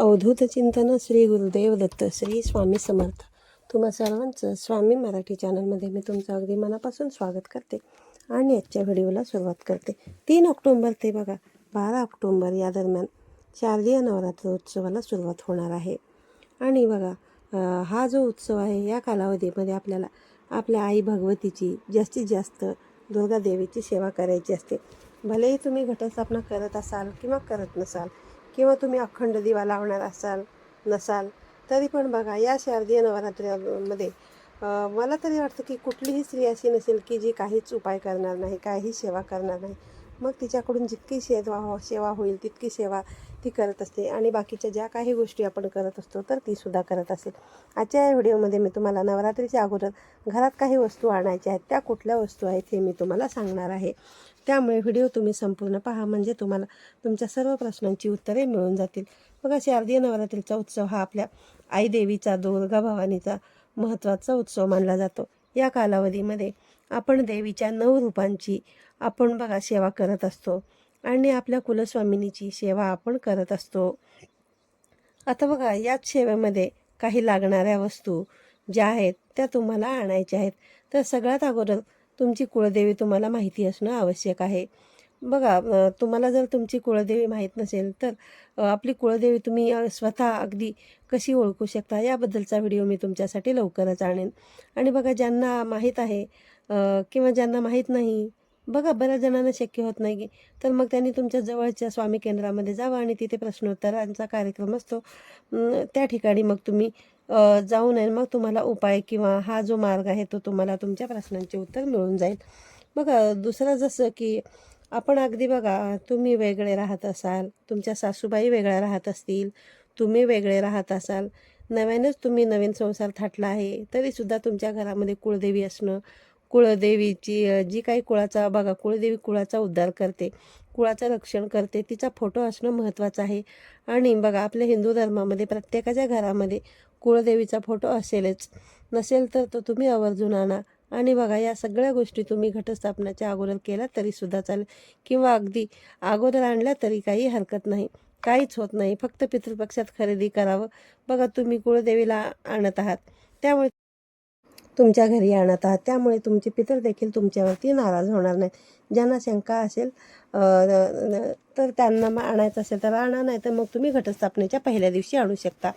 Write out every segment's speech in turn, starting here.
अवधूत चिंतन श्री गुरुदेव दत्त श्री स्वामी समर्थ. तुम्हा सर्वांचं स्वामी मराठी चॅनलमध्ये मी तुमचं अगदी मनापासून स्वागत करते आणि आजच्या व्हिडिओला सुरुवात करते. तीन ऑक्टोंबर ते बघा बारा ऑक्टोंबर या दरम्यान शारदीय नवरात्र उत्सवाला सुरुवात होणार आहे. आणि बघा हा जो उत्सव आहे या कालावधीमध्ये आपल्याला आपल्या आई भगवतीची जास्तीत जास्त दुर्गा देवीची सेवा करायची असते. भलेही तुम्ही घटस्थापना करत असाल किंवा करत नसाल किंवा तुम्ही अखंड दिवा लावणार असाल नसाल तरी पण बघा या शारदीय नवरात्रीमध्ये मला तरी वाटतं की कुठलीही स्त्री अशी नसेल की जी काहीच उपाय करणार नाही काही सेवा करणार नाही. मग तिच्याकडून जितकी सेवा हो सेवा होईल तितकी सेवा ती करत असते आणि बाकीच्या ज्या काही गोष्टी आपण करत असतो तर ती सुद्धा करत असेल आजच्या या व्हिडिओमध्ये मी तुम्हाला नवरात्रीच्या अगोदर घरात काही वस्तू आणायच्या आहेत त्या कुठल्या वस्तू आहेत हे मी तुम्हाला सांगणार आहे. त्यामुळे व्हिडिओ तुम्ही संपूर्ण पहा म्हणजे तुम्हाला तुमच्या सर्व प्रश्नांची उत्तरे मिळून जातील. बघा शारदीय नवरात्रीचा उत्सव हा आपल्या आई देवीचा दुर्गा भवानीचा महत्त्वाचा उत्सव मानला जातो. या कालावधीमध्ये आपण देवीच्या नऊ रूपांची आपण बघा सेवा करत असतो. आणि आपल्या कुलस्वामिनीची सेवा आपण करत असतो. आता बघा याच सेवेमध्ये काही लागणाऱ्या वस्तू ज्या आहेत त्या तुम्हाला आणायच्या आहेत. तर सगळ्यात अगोदर तुमची कुळदेवी तुम्हाला माहिती असणं आवश्यक आहे. बघा तुम्हाला जर तुमची कुळदेवी माहीत नसेल तर आपली कुळदेवी तुम्ही स्वतः अगदी कशी ओळखू शकता याबद्दलचा व्हिडिओ मी तुमच्यासाठी लवकरच आणेन. आणि बघा ज्यांना माहीत आहे किंवा ज्यांना माहीत नाही बघा बऱ्याच जणांना शक्य होत नाही. तर मग त्यांनी तुमच्या जवळच्या स्वामी केंद्रामध्ये जावं आणि तिथे प्रश्नोत्तरांचा कार्यक्रम असतो. त्या ठिकाणी मग तुम्ही जाऊन आहे मग तुम्हाला उपाय किंवा हा जो मार्ग आहे तो तुम्हाला तुमच्या प्रश्नांचे उत्तर मिळून जाईल. बघा दुसरं जसं की आपण अगदी बघा तुम्ही वेगळे राहत असाल तुमच्या सासूबाई वेगळ्या राहत असतील तुम्ही वेगळे राहत असाल नव्यानेच तुम्ही नवीन संसार थाटला आहे तरीसुद्धा तुमच्या घरामध्ये कुळदेवी असणं कुळदेवीची जी काही कुळाचा बघा कुळदेवी कुळाचा उद्धार करते कुळाचं रक्षण करते तिचा फोटो असणं महत्त्वाचं आहे. आणि बघा आपल्या हिंदू धर्मामध्ये प्रत्येकाच्या घरामध्ये कुळदेवीचा फोटो असेलच. नसेल तर तो तुम्ही आवर्जून आणा. आणि बघा या सगळ्या गोष्टी तुम्ही घटस्थापनाच्या अगोदर केल्या तरीसुद्धा चालेल. किंवा अगदी अगोदर आणल्या तरी काही हरकत नाही. काहीच होत नाही. फक्त पितृपक्षात खरेदी करावं. बघा तुम्ही कुळदेवीला आणत आहात. त्यामुळे तुमच्या घरी आणत आहात. त्यामुळे तुमचे पितर देखील तुमच्यावरती नाराज होणार नाहीत. ज्यांना शंका असेल तर त्यांना मग आणायचं असेल तर आणा नाही तर मग तुम्ही घटस्थापनेच्या पहिल्या दिवशी आणू शकता.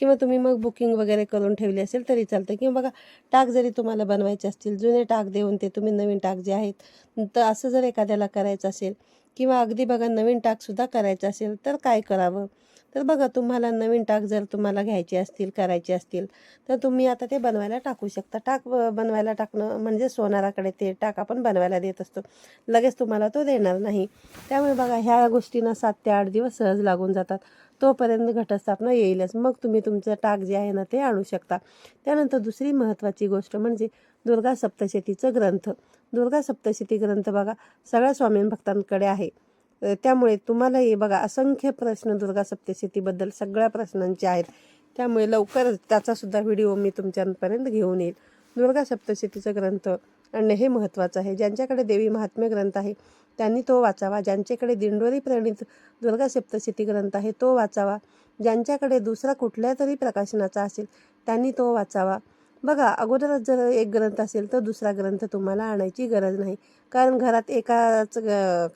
किंवा तुम्ही मग बुकिंग वगैरे करून ठेवली असेल तरी चालतं. किंवा बघा टाक जरी तुम्हाला बनवायचे असतील जुने टाक देऊन ते तुम्ही नवीन टाक जे आहेत तर असं जर एखाद्याला करायचं असेल किंवा अगदी बघा नवीन टाकसुद्धा करायचं असेल तर काय करावं? तर बघा तुम्हाला नवीन टाक जर तुम्हाला घ्यायचे असतील करायचे असतील तर तुम्ही आता ते बनवायला टाकू शकता. टाक बनवायला टाकणं म्हणजे सोनाराकडे ते टाक आपण बनवायला देत असतो. लगेच तुम्हाला तो देणार नाही. त्यामुळे बघा ह्या गोष्टींना सात ते आठ दिवस सहज लागून जातात. तोपर्यंत घटस्थापना येईलच. मग तुम्ही तुमचं टाक जे आहे ना ते आणू शकता. त्यानंतर दुसरी महत्त्वाची गोष्ट म्हणजे दुर्गा सप्तशतीचं ग्रंथ. दुर्गा सप्तशती ग्रंथ बघा सगळ्या स्वामी भक्तांकडे आहे. त्यामुळे तुम्हालाही बघा असंख्य प्रश्न दुर्गा सप्तशतीबद्दल सगळ्या प्रश्नांचे आहेत. त्यामुळे लवकरच त्याचासुद्धा व्हिडिओ मी तुमच्यापर्यंत घेऊन येईल. दुर्गा सप्तशतीचं ग्रंथ आणणं हे महत्त्वाचं आहे. ज्यांच्याकडे देवी महात्म्य ग्रंथ आहे त्यांनी तो वाचावा. ज्यांच्याकडे दिंडोरी प्रणित दुर्गा सप्तशती ग्रंथ आहे तो वाचावा. ज्यांच्याकडे दुसरा कुठल्या तरी प्रकाशनाचा असेल त्यांनी तो वाचावा. बघा अगोदरच जर एक ग्रंथ असेल तर दुसरा ग्रंथ तुम्हाला आणायची गरज नाही. कारण घरात एकाच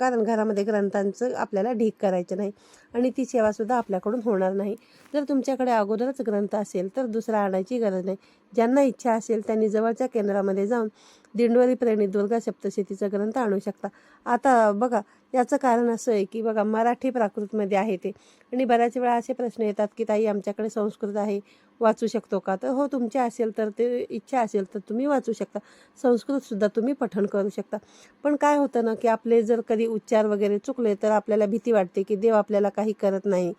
कारण घरामध्ये ग्रंथांचं आपल्याला ढीक करायचं नाही. आणि ती सेवासुद्धा आपल्याकडून होणार नाही. जर तुमच्याकडे अगोदरच ग्रंथ असेल तर दुसरा आणायची गरज नाही. ज्यांना इच्छा असेल त्यांनी जवळच्या केंद्रामध्ये जाऊन दिंडोरी प्रणित दुर्गा सप्तशतीचा ग्रंथ आणू शकता. आता बघा याचं कारण असं आहे की बघा मराठी प्राकृतमध्ये आहे ते. आणि बऱ्याच वेळा असे प्रश्न येतात की ताई आमच्याकडे संस्कृत आहे. वाचू शकतो का? तर हो तुमची असेल तर ते इच्छा असेल तर तुम्ही वाचू शकता. संस्कृतसुद्धा तुम्ही पठण करू शकता. पण काय होतं ना की आपले जर कधी उच्चार वगैरे चुकले तर आपल्याला भीती वाटते की देव आपल्याला काही करत नाही.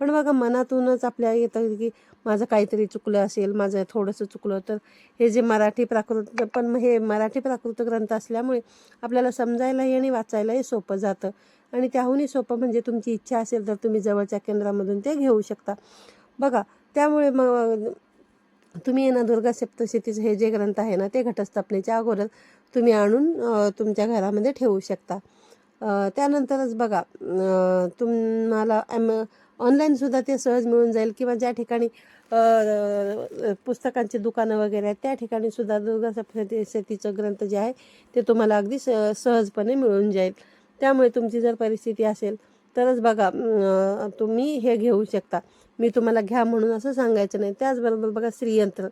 पण बघा मनातूनच आपल्या येतं की माझं काहीतरी चुकलं असेल माझं थोडंसं चुकलं तर हे जे मराठी प्राकृत पण हे मराठी प्राकृत ग्रंथ असल्यामुळे आपल्याला समजायलाही आणि वाचायलाही सोपं जातं. आणि त्याहूनही सोपं म्हणजे तुमची इच्छा असेल तर तुम्ही जवळच्या केंद्रामधून ते घेऊ शकता. बघा त्यामुळे मग तुम्ही ना दुर्गा सप्तशतीचं हे जे ग्रंथ आहे ना ते घटस्थापनेच्या अगोदर तुम्ही आणून तुमच्या घरामध्ये ठेवू शकता. त्यानंतरच बघा तुम्हाला ॲम ऑनलाईनसुद्धा ते सहज मिळून जाईल किंवा ज्या ठिकाणी पुस्तकांची दुकानं वगैरे आहेत त्या ठिकाणी सुद्धा दुर्गा सप्तशतीचं ग्रंथ जे आहे ते तुम्हाला अगदी स सहजपणे मिळून जाईल. त्यामुळे तुमची जर परिस्थिती असेल तरच बघा तुम्ही हे घेऊ शकता. मी तुम्हाला घ्या म्हणून असं सांगायचं नाही. त्याचबरोबर बघा श्रीयंत्र.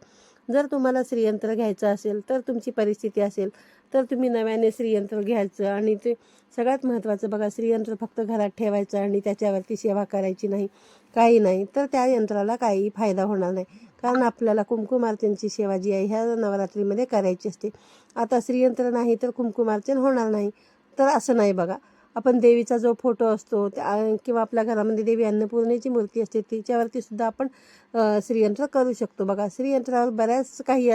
जर तुम्हाला श्रीयंत्र घ्यायचं असेल तर तुमची परिस्थिती असेल तर तुम्ही नव्याने श्रीयंत्र घ्यायचं आणि ते सगळ्यात महत्त्वाचं बघा श्रीयंत्र फक्त घरात ठेवायचं आणि त्याच्यावरती सेवा करायची नाही काही नाही तर त्या यंत्राला काही फायदा होणार नाही. कारण आपल्याला कुंकुमार्चनची सेवा जी आहे ह्या नवरात्रीमध्ये करायची असते. आता श्रीयंत्र नाही तर कुंकुमार्चन होणार नाही. तर असं नाही बघा. आपण देवीचा जो फोटो असतो त्या- किंवा आपल्या घरामध्ये देवी अन्नपूर्णेची मूर्ती असते तिच्यावरती सुद्धा आपण श्रीयंत्र करू शकतो. बघा श्रीयंत्रावर बऱ्याच काही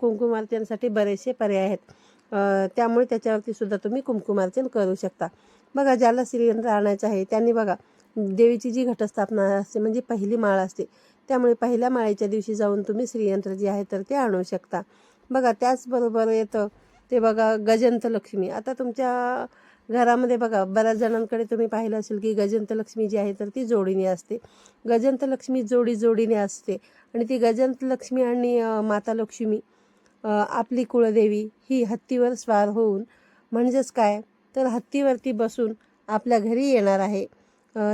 कुंकुमार्चनसाठी बरेचसे पर्याय आहेत. त्यामुळे त्याच्यावरती सुद्धा तुम्ही कुंकुमार्चन करू शकता. बघा ज्याला श्रीयंत्र आणायचं आहे त्यांनी बघा देवीची जी घटस्थापना असते म्हणजे पहिली माळ असते त्यामुळे पहिल्या माळेच्या दिवशी जाऊन तुम्ही श्रीयंत्र जे आहे तर ते आणू शकता. बघा त्याचबरोबर येतं ते बघा गजंत लक्ष्मी. आता तुमच्या घरामध्ये बघा बऱ्याच जणांकडे तुम्ही पाहिलं असेल की गजंतलक्ष्मी जी आहे तर ती जोडीने असते. गजंतलक्ष्मी जोडी जोडीने असते. आणि ती गजंतलक्ष्मी आणि माता लक्ष्मी आपली कुळदेवी ही हत्तीवर स्वार होऊन म्हणजेच काय? तर हत्तीवरती बसून आपल्या घरी येणार आहे.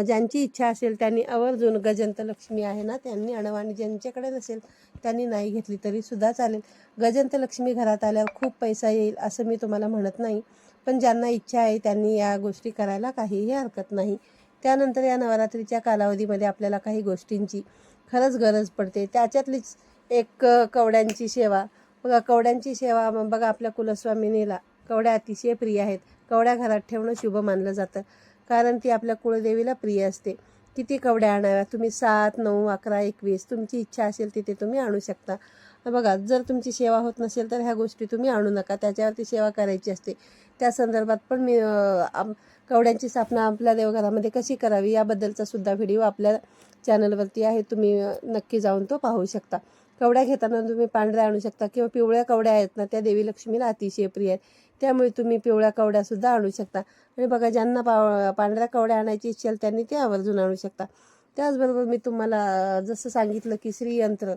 ज्यांची इच्छा असेल त्यांनी आवर्जून गजंतलक्ष्मी आहे ना त्यांनी आणव. आणि ज्यांच्याकडे नसेल त्यांनी नाही घेतली तरी सुद्धा चालेल. गजंतलक्ष्मी घरात आल्यावर खूप पैसा येईल असं मी तुम्हाला म्हणत नाही. पण ज्यांना इच्छा आहे त्यांनी या गोष्टी करायला काहीही हरकत नाही. त्यानंतर या नवरात्रीच्या कालावधीमध्ये आपल्याला काही गोष्टींची खरंच गरज पडते. त्याच्यातलीच एक कवड्यांची सेवा. बघा कवड्यांची सेवा मग बघा आपल्या कुलस्वामिनीला कवड्या अतिशय प्रिय आहेत. कवड्या घरात ठेवणं शुभ मानलं जातं. कारण ती आपल्या कुळदेवीला प्रिय असते. किती कवड्या आणाव्या तुम्ही सात नऊ अकरा एकवीस तुमची इच्छा असेल तिथे तुम्ही आणू शकता. बघा जर तुमची सेवा होत नसेल तर ह्या गोष्टी तुम्ही आणू नका. त्याच्यावरती सेवा करायची असते. त्या संदर्भात पण मी आम- कवड्यांची स्थापना आपल्या देवघरामध्ये कशी करावी याबद्दलचा सुद्धा व्हिडिओ आपल्या चॅनलवरती आहे. तुम्ही नक्की जाऊन तो पाहू शकता. कवड्या घेताना तुम्ही पांढऱ्या आणू शकता किंवा पिवळ्या कवड्या आहेत ना त्या देवी लक्ष्मीला अतिशय प्रिय आहेत. त्यामुळे तुम्ही पिवळ्या कवड्यासुद्धा आणू शकता. आणि बघा ज्यांना पा पांढऱ्या कवड्या आणायची इच्छा त्यांनी ते आवर्जून आणू शकता. त्याचबरोबर मी तुम्हाला जसं सांगितलं की श्रीयंत्र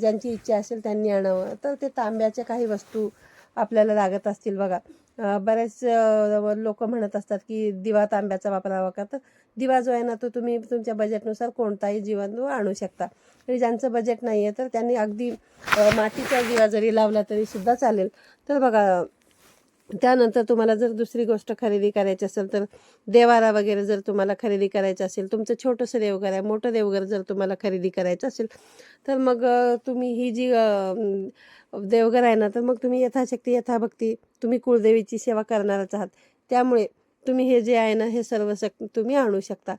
ज्यांची इच्छा असेल त्यांनी आणावं. तर ते तांब्याच्या काही वस्तू आपल्याला लागत असतील बघा. बरेच लोक म्हणत असतात की दिवा तांब्याचा वापरावा का? तर दिवा जो आहे ना तो तुम्ही तुमच्या बजेटनुसार कोणताही जीवन आणू शकता. आणि ज्यांचं बजेट नाही आहे तर त्यांनी अगदी मातीचा दिवा जरी लावला तरी सुद्धा चालेल. तर बघा त्यानंतर तुम्हाला जर दुसरी गोष्ट खरेदी करायची असेल तर देवारा वगैरे जर तुम्हाला खरेदी करायचं असेल तुमचं छोटंसं देवघर आहे मोठं देवघर जर तुम्हाला खरेदी करायचं असेल तर मग तुम्ही ही जी देवघर आहे ना तर मग तुम्ही यथाशक्ती यथाभक्ती तुम्ही कुळदेवीची सेवा करणारच आहात. त्यामुळे तुम्ही हे जे आहे ना हे सर्व शक तुम्ही आणू शकता.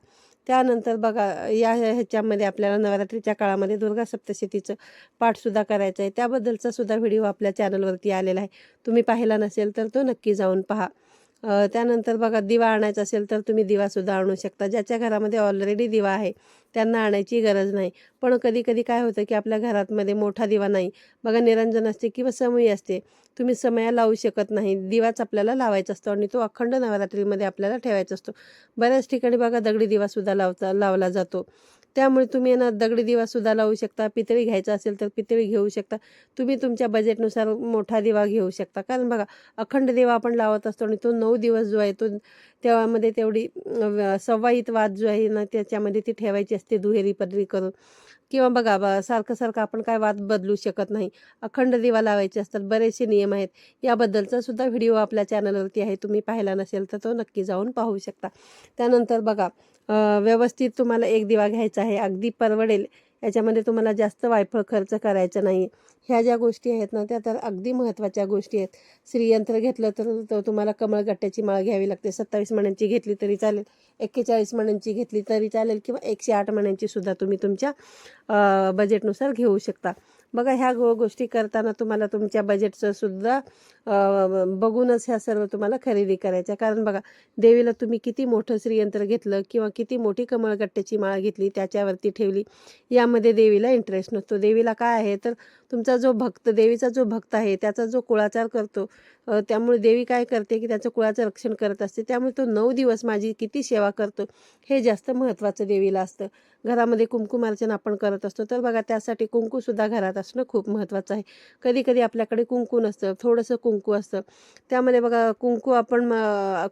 त्यानंतर बघा या ह्याच्यामध्ये आपल्याला नवरात्रीच्या काळामध्ये दुर्गा सप्तशतीचं पाठसुद्धा करायचं आहे त्याबद्दलचा सुद्धा व्हिडिओ आपल्या चॅनलवरती आलेला आहे. तुम्ही पाहिला नसेल तर तो नक्की जाऊन पहा. त्यानंतर बघा दिवा आणायचा असेल तर तुम्ही दिवासुद्धा आणू शकता. ज्याच्या घरामध्ये ऑलरेडी दिवा आहे त्यांना आणायची गरज नाही. पण कधी कधी काय होतं की आपल्या घरातमध्ये मोठा दिवा नाही. बघा निरंजन असते किंवा समयी असते. तुम्ही समया लावू शकत नाही. दिवाच आपल्याला लावायचा असतो आणि तो अखंड नवरात्रीमध्ये आपल्याला ठेवायचा असतो. बऱ्याच ठिकाणी बघा दगडी दिवासुद्धा लावता लावला जातो. त्यामुळे तुम्ही ना दगडी दिवासुद्धा लावू शकता पितळी घ्यायचा असेल तर पितळी घेऊ शकता. तुम्ही तुमच्या बजेटनुसार मोठा दिवा घेऊ शकता. कारण बघा अखंड दिवा आपण लावत असतो आणि तो नऊ दिवस जो आहे तो तेव्हामध्ये तेवढी सव्वाईत वाद जो आहे ना त्याच्यामध्ये ती ठेवायची असते दुहेरी पदरी करून. किंवा बघा बा सारखं सारखं आपण काय वाद बदलू शकत नाही. अखंड दिवा लावायचे असतात बरेचसे नियम आहेत. याबद्दलचा सुद्धा व्हिडिओ आपल्या चॅनलवरती आहे तुम्ही पाहिला नसेल तर तो नक्की जाऊन पाहू शकता. त्यानंतर बघा व्यवस्थित तुम्हाला एक दिवा घ्यायचा आहे अगदी परवडेल. याच्यामध्ये तुम्हाला जास्त वायफळ खर्च करायचा नाही. ह्या ज्या गोष्टी आहेत ना त्या तर अगदी महत्त्वाच्या गोष्टी आहेत. श्रीयंत्र घेतलं तर तो तुम्हाला कमळगट्ट्याची माळ घ्यावी लागते. सत्तावीस मण्यांची घेतली तरी चालेल. एक्केचाळीस मण्यांची घेतली तरी चालेल किंवा एकशे आठ मण्यांची सुद्धा तुम्ही तुमच्या बजेटनुसार घेऊ शकता. बघा ह्या गो गोष्टी करताना तुम्हाला तुमच्या बजेटचं सुद्धा बघूनच ह्या सर्व तुम्हाला खरेदी करायच्या. कारण बघा देवीला तुम्ही किती मोठं श्रीयंत्र घेतलं किंवा किती मोठी कमळगट्ट्याची माळ घेतली त्याच्यावरती ठेवली यामध्ये देवीला इंटरेस्ट नसतो. देवीला काय आहे? तर तुमचा जो भक्त देवीचा जो भक्त आहे त्याचा जो कुळाचार करतो त्यामुळे देवी काय करते की त्याचं कुळाचं रक्षण करत असते. त्यामुळे तो नऊ दिवस माझी किती सेवा करतो हे जास्त महत्त्वाचं देवीला असतं. घरामध्ये कुंकुमार्चन आपण करत असतो. तर बघा त्यासाठी कुंकूसुद्धा घरात असणं खूप महत्त्वाचं आहे. कधी कधी आपल्याकडे कुंकू नसतं. थोडंसं कुंकू कुंकू असतं. त्यामध्ये बघा कुंकू आपण म,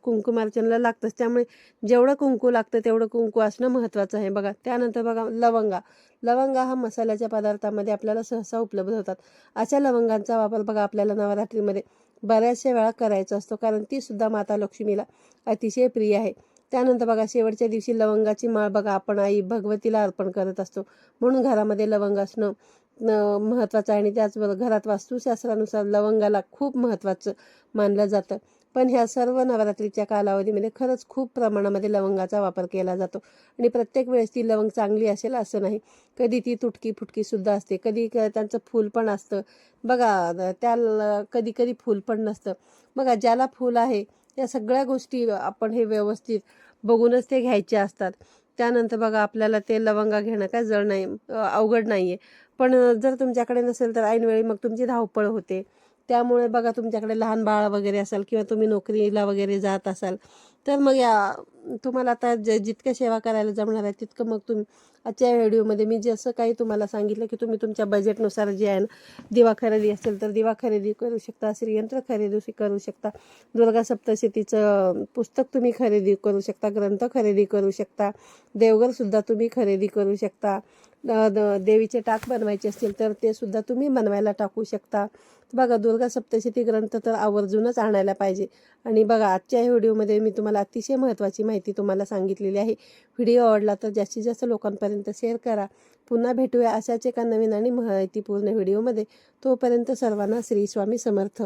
कुंकुमार्चनला लागतंच. त्यामुळे जेवढं कुंकू लागतं तेवढं कुंकू असणं महत्त्वाचं आहे. बघा त्यानंतर बघा लवंगा. लवंगा हा मसाल्याच्या पदार्थामध्ये आपल्याला सहसा उपलब्ध होतात. अशा लवंगांचा वापर बघा आपल्याला नवरात्रीमध्ये बऱ्याचशा वेळा करायचा असतो. कारण ती सुद्धा माता लक्ष्मीला अतिशय प्रिय आहे. त्यानंतर बघा शेवटच्या दिवशी लवंगाची माळ बघा आपण आई भगवतीला अर्पण करत असतो. म्हणून घरामध्ये लवंग असणं महत्त्वाचं आहे. आणि त्याचबरोबर घरात वास्तुशास्त्रानुसार लवंगाला खूप महत्त्वाचं मानलं जातं. पण ह्या सर्व नवरात्रीच्या कालावधीमध्ये खरंच खूप प्रमाणामध्ये लवंगाचा वापर केला जातो. आणि प्रत्येक वेळेस ती लवंग चांगली असेल असं नाही. कधी ती तुटकी फुटकीसुद्धा असते. कधी क- त्यांचं फूल पण असतं. बघा त्या कधी कधी फूल पण नसतं. बघा ज्याला फूल आहे या सगळ्या गोष्टी आपण हे व्यवस्थित बघूनच ते घ्यायचे असतात. त्यानंतर बघा आपल्याला ते लवंगा घेणं काय जड नाही अवघड नाही आहे पण जर तुमच्याकडे नसेल तर ऐनवेळी मग तुमची धावपळ होते. त्यामुळे बघा तुमच्याकडे लहान बाळ वगैरे असाल किंवा तुम्ही नोकरीला वगैरे जात असाल तर मग या तुम्हाला आता ज जितक्या सेवा करायला जमणार आहे तितकं मग तुम्ही आजच्या व्हिडिओमध्ये मी जसं काही तुम्हाला सांगितलं की तुम्ही तुमच्या बजेटनुसार जे आहे ना दिवा खरेदी असेल तर दिवा खरेदी करू शकता श्रीयंत्र खरेदी करू शकता दुर्गा सप्तशतीचं पुस्तक तुम्ही खरेदी करू शकता ग्रंथ खरेदी करू शकता देवघरसुद्धा तुम्ही खरेदी करू शकता द- देवीचे टाक बनवायचे असतील तर ते सुद्धा तुम्ही बनवायला टाकू शकता. बघा दुर्गा सप्तशती ग्रंथ तर आवर्जूनच आणायला पाहिजे. आणि बघा आजच्या व्हिडिओमध्ये मी तुम्हाला अतिशय महत्त्वाची माहिती माहिती तुम्हाला सांगितलेली आहे. व्हिडिओ आवडला तर जास्तीत जास्त लोकांपर्यंत शेअर करा. पुन्हा भेटूया अशाच एका नवीन आणि माहितीपूर्ण व्हिडिओमध्ये. तोपर्यंत सर्वांना श्री स्वामी समर्थ.